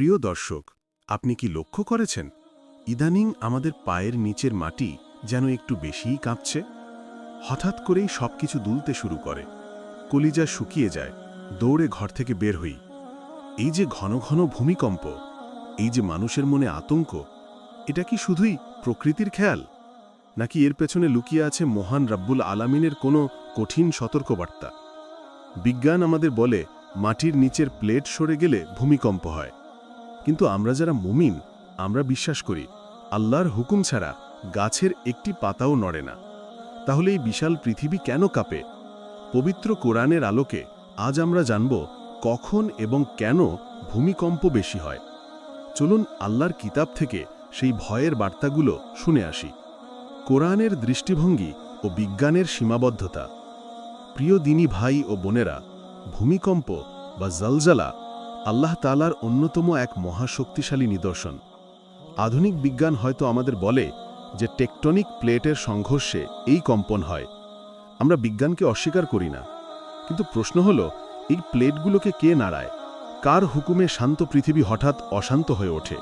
প্রিয় দর্শক, আপনি কি লক্ষ্য করেছেন, ইদানিং আমাদের পায়ের নিচের মাটি যেন একটু বেশিই কাঁপছে? হঠাৎ করেই সবকিছু দুলতে শুরু করে। কলিজা শুকিয়ে যায়, দৌড়ে ঘর থেকে বের হই। এই যে ঘন ঘন ভূমিকম্প, এই যে মানুষের মনে আতঙ্ক, এটা কি শুধুই প্রকৃতির খেয়াল? নাকি এর পেছনে লুকিয়ে আছে মহান রাব্বুল আলামিনের কোনো কঠিন সতর্কবার্তা? বিজ্ঞান আমাদের বলে, মাটির নিচের প্লেট সরে গেলে ভূমিকম্প হয়। কিন্তু আমরা যারা মুমিন, আমরা বিশ্বাস করি, আল্লাহর হুকুম ছাড়া গাছের একটি পাতাও নড়ে না। তাহলে এই বিশাল পৃথিবী কেন কাঁপে? পবিত্র কোরআনের আলোকে আজ আমরা জানব কখন এবং কেন ভূমিকম্প বেশি হয়। চলুন আল্লাহর কিতাব থেকে সেই ভয়ের বার্তাগুলো শুনে আসি। কোরআনের দৃষ্টিভঙ্গি ও বিজ্ঞানের সীমাবদ্ধতা। প্রিয় দিনী ভাই ও বোনেরা, ভূমিকম্প বা জলজালা আল্লাহ তালার অন্যতম এক মহাশক্তিশালী নিদর্শন। আধুনিক বিজ্ঞান হয়তো আমাদের বলে যে টেকটনিক প্লেটের সংঘর্ষে এই কম্পন হয়। আমরা বিজ্ঞানকে অস্বীকার করি না। কিন্তু প্রশ্ন হল, এই প্লেটগুলোকে কে নাড়ায়? কার হুকুমে শান্ত পৃথিবী হঠাৎ অশান্ত হয়ে ওঠে?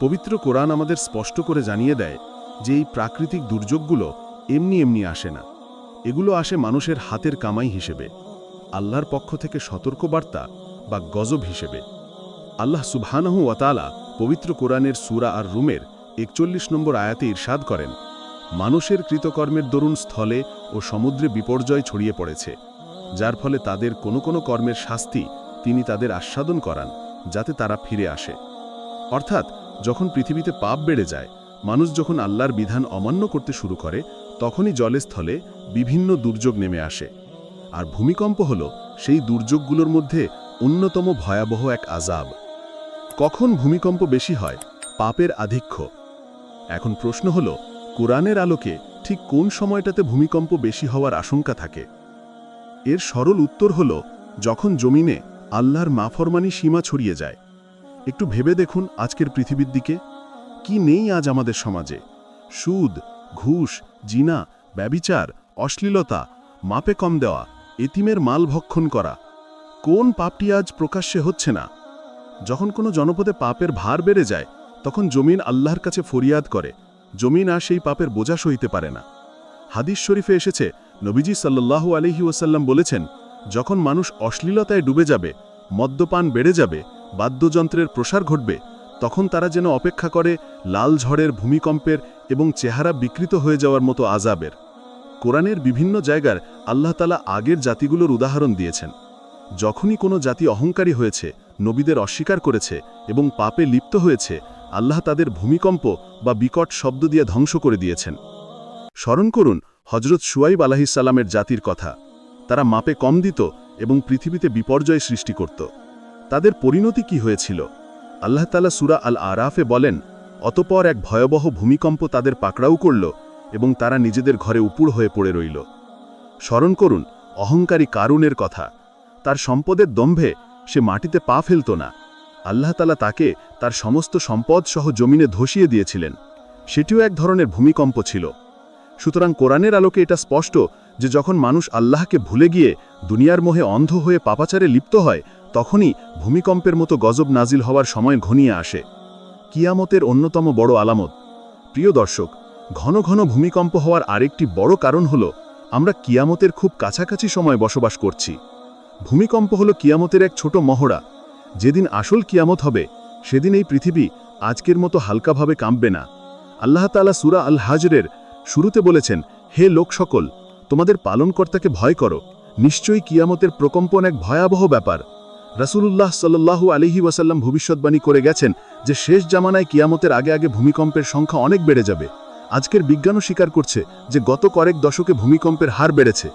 পবিত্র কোরআন আমাদের স্পষ্ট করে জানিয়ে দেয় যে এই প্রাকৃতিক দুর্যোগগুলো এমনি এমনি আসে না। এগুলো আসে মানুষের হাতের কামাই হিসেবে। আল্লাহর পক্ষ থেকে সতর্কবার্তা বা গজব হিসেবে। আল্লাহ সুবহানাহু ওয়াতালা পবিত্র কোরআনের সুরা আর রুমের একচল্লিশ নম্বর আয়াতে ইরশাদ করেন, মানুষের কৃতকর্মের দরুন স্থলে ও সমুদ্রে বিপর্যয় ছড়িয়ে পড়েছে, যার ফলে তাদের কোনো কোনো কর্মের শাস্তি তিনি তাদের আস্বাদন করান, যাতে তারা ফিরে আসে। অর্থাৎ, যখন পৃথিবীতে পাপ বেড়ে যায়, মানুষ যখন আল্লাহর বিধান অমান্য করতে শুরু করে, তখনই জলেস্থলে বিভিন্ন দুর্যোগ নেমে আসে। আর ভূমিকম্প হল সেই দুর্যোগগুলোর মধ্যে অন্যতম ভয়াবহ এক আজাব কখন ভূমিকম্প বেশি হয়? পাপের আধিক্য। এখন প্রশ্ন হল, কোরআনের আলোকে ঠিক কোন সময়টাতে ভূমিকম্প বেশি হওয়ার আশঙ্কা থাকে? এর সরল উত্তর হল, যখন জমিনে আল্লাহর মাফরমানি সীমা ছড়িয়ে যায়। একটু ভেবে দেখুন আজকের পৃথিবীর দিকে। কি নেই আজ আমাদের সমাজে? সুদ, ঘুষ, জিনা, ব্যবিচার, অশ্লীলতা, মাপে কম দেওয়া, এতিমের মাল ভক্ষণ করা কোন পাপটি আজ প্রকাশ্যে হচ্ছে না? যখন কোনো জনপদে পাপের ভার বেড়ে যায়, তখন জমিন আল্লাহর কাছে ফরিয়াদ করে। জমিন আর সেই পাপের বোঝা সইতে পারে না। হাদিস শরীফে এসেছে, নবীজি সাল্লাল্লাহু আলহি ওয়াসাল্লাম বলেছেন, যখন মানুষ অশ্লীলতায় ডুবে যাবে, মদ্যপান বেড়ে যাবে, বাদ্যযন্ত্রের প্রসার ঘটবে, তখন তারা যেন অপেক্ষা করে লাল ঝড়ের ভূমিকম্পের এবং চেহারা বিকৃত হয়ে যাওয়ার মতো আজাবের কোরআনের বিভিন্ন জায়গার আল্লাহ তালা আগের জাতিগুলোর উদাহরণ দিয়েছেন। যখনই কোনো জাতি অহংকারী হয়েছে, নবীদের অস্বীকার করেছে এবং পাপে লিপ্ত হয়েছে, আল্লাহ তাদের ভূমিকম্প বা বিকট শব্দ দিয়ে ধ্বংস করে দিয়েছেন। স্মরণ করুন হজরত সুয়াইব আলাহিসাল্লামের জাতির কথা। তারা মাপে কম দিত এবং পৃথিবীতে বিপর্যয় সৃষ্টি করত। তাদের পরিণতি কি হয়েছিল? আল্লাহ তালা সুরা আল আরাফে বলেন, অতপর এক ভয়াবহ ভূমিকম্প তাদের পাকড়াও করল এবং তারা নিজেদের ঘরে উপুড় হয়ে পড়ে রইল। স্মরণ করুন, অহংকারী কারুনের কথা। তার সম্পদের দম্ভে সে মাটিতে পা ফেলত না। আল্লাহ তালা তাকে তার সমস্ত সম্পদ সহ জমিনে ধসিয়ে দিয়েছিলেন। সেটিও এক ধরনের ভূমিকম্প ছিল। সুতরাং কোরআনের আলোকে এটা স্পষ্ট যে যখন মানুষ আল্লাহকে ভুলে গিয়ে দুনিয়ার মোহে অন্ধ হয়ে পাপাচারে লিপ্ত হয়, তখনই ভূমিকম্পের মতো গজব নাজিল হওয়ার সময় ঘনিয়ে আসে। কিয়ামতের অন্যতম বড় আলামত। প্রিয় দর্শক, ঘন ঘন ভূমিকম্প হওয়ার আরেকটি বড় কারণ হল, আমরা কিয়ামতের খুব কাছাকাছি সময় বসবাস করছি। ভূমিকম্প হল কিয়ামতের এক ছোট মহড়া। যেদিন আসল কিয়ামত হবে, সেদিন এই পৃথিবী আজকের মতো হালকাভাবে কাঁপবে না। আল্লাহ তালা সুরা আল হাজরের শুরুতে বলেছেন, হে লোক সকল, তোমাদের পালনকর্তাকে ভয় করো। নিশ্চয়ই কিয়ামতের প্রকম্পন এক ভয়াবহ ব্যাপার। রাসূলুল্লাহ সাল্লাল্লাহু আলিহি ওয়াসাল্লাম ভবিষ্যৎবাণী করে গেছেন যে, শেষ জামানায় কিয়ামতের আগে আগে ভূমিকম্পের সংখ্যা অনেক বেড়ে যাবে। আজকের বিজ্ঞানও স্বীকার করছে যে, গত কয়েক দশকে ভূমিকম্পের হার বেড়েছে।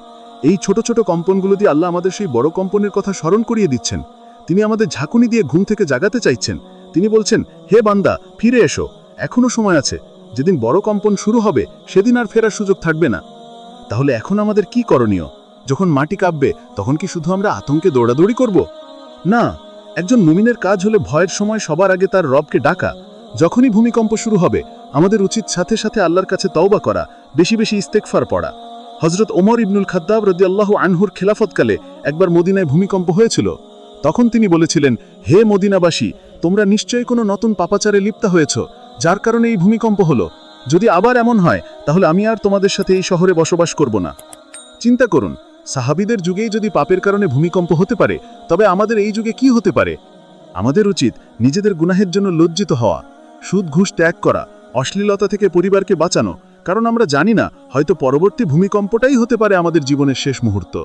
এই ছোট ছোট কম্পনগুলো দিয়ে আল্লাহ আমাদের সেই বড় কম্পনের কথা স্মরণ করিয়ে দিচ্ছেন। তিনি আমাদের ঝাঁকুনি দিয়ে ঘুম থেকে জাগাতে চাইছেন। তিনি বলছেন, হে বান্দা, ফিরে এসো। এখনও সময় আছে। যেদিন বড় কম্পন শুরু হবে, সেদিন আর ফেরার সুযোগ থাকবে না। তাহলে এখন আমাদের কি করণীয়? যখন মাটি কাঁপবে, তখন কি শুধু আমরা আতঙ্কে দৌড়াদৌড়ি করব? না, একজন মুমিনের কাজ হলে ভয়ের সময় সবার আগে তার রবকে ডাকা। যখনই ভূমিকম্প শুরু হবে, আমাদের উচিত সাথে সাথে আল্লাহর কাছে তওবা করা, বেশি বেশি ইস্তেকফার পড়া। হজরত ওমর ইবনুল খাদ্দাব রদি আল্লাহ আনহুর খেলাফতকালে একবার মদিনায় ভূমিকম্প হয়েছিল। তখন তিনি বলেছিলেন, হে মদিনাবাসী, তোমরা নিশ্চয়ই কোনো নতুন পাপাচারে লিপ্ত হয়েছ, যার কারণে এই ভূমিকম্প হলো। যদি আবার এমন হয়, তাহলে আমি আর তোমাদের সাথে এই শহরে বসবাস করব না। চিন্তা করুন, সাহাবিদের যুগেই যদি পাপের কারণে ভূমিকম্প হতে পারে, তবে আমাদের এই যুগে কি হতে পারে? আমাদের উচিত নিজেদের গুনাহের জন্য লজ্জিত হওয়া, সুদ ঘুষ ত্যাগ করা, অশ্লীলতা থেকে পরিবারকে বাঁচানো কারণ আমরা জানি না, হয়তো পরবর্তী ভূমিকম্পটাই হতে পারে আমাদের জীবনের শেষ মুহূর্ত।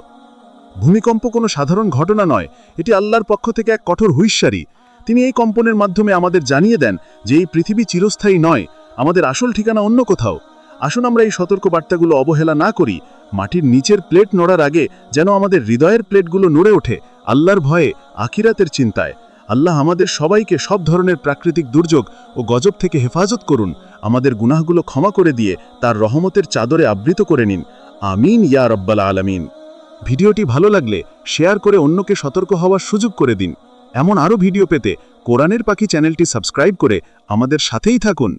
ভূমিকম্প কোনো সাধারণ ঘটনা নয়, এটি আল্লাহর পক্ষ থেকে এক কঠোর হুইশ্বারি তিনি এই কম্পনের মাধ্যমে আমাদের জানিয়ে দেন যে এই পৃথিবী চিরস্থায়ী নয়, আমাদের আসল ঠিকানা অন্য কোথাও। আসুন আমরা এই সতর্ক বার্তাগুলো অবহেলা না করি, মাটির নিচের প্লেট নড়ার আগে যেন আমাদের হৃদয়ের প্লেটগুলো নড়ে ওঠে, আল্লাহর ভয়ে, আখিরাতের চিন্তায়। আল্লাহ আমাদের সবাইকে সব ধরনের প্রাকৃতিক দুর্যোগ ও গজব থেকে হেফাজত করুন। আমাদের গুনাহগুলো ক্ষমা করে দিয়ে তার রহমতের চাদরে আবৃত করে নিন। আমিন, ইয়া রব্বাল আলামিন। ভিডিওটি ভালো লাগলে শেয়ার করে অন্যকে সতর্ক হওয়ার সুযোগ করে দিন। এমন আরও ভিডিও পেতে কোরআনের পাখি চ্যানেলটি সাবস্ক্রাইব করে আমাদের সাথেই থাকুন।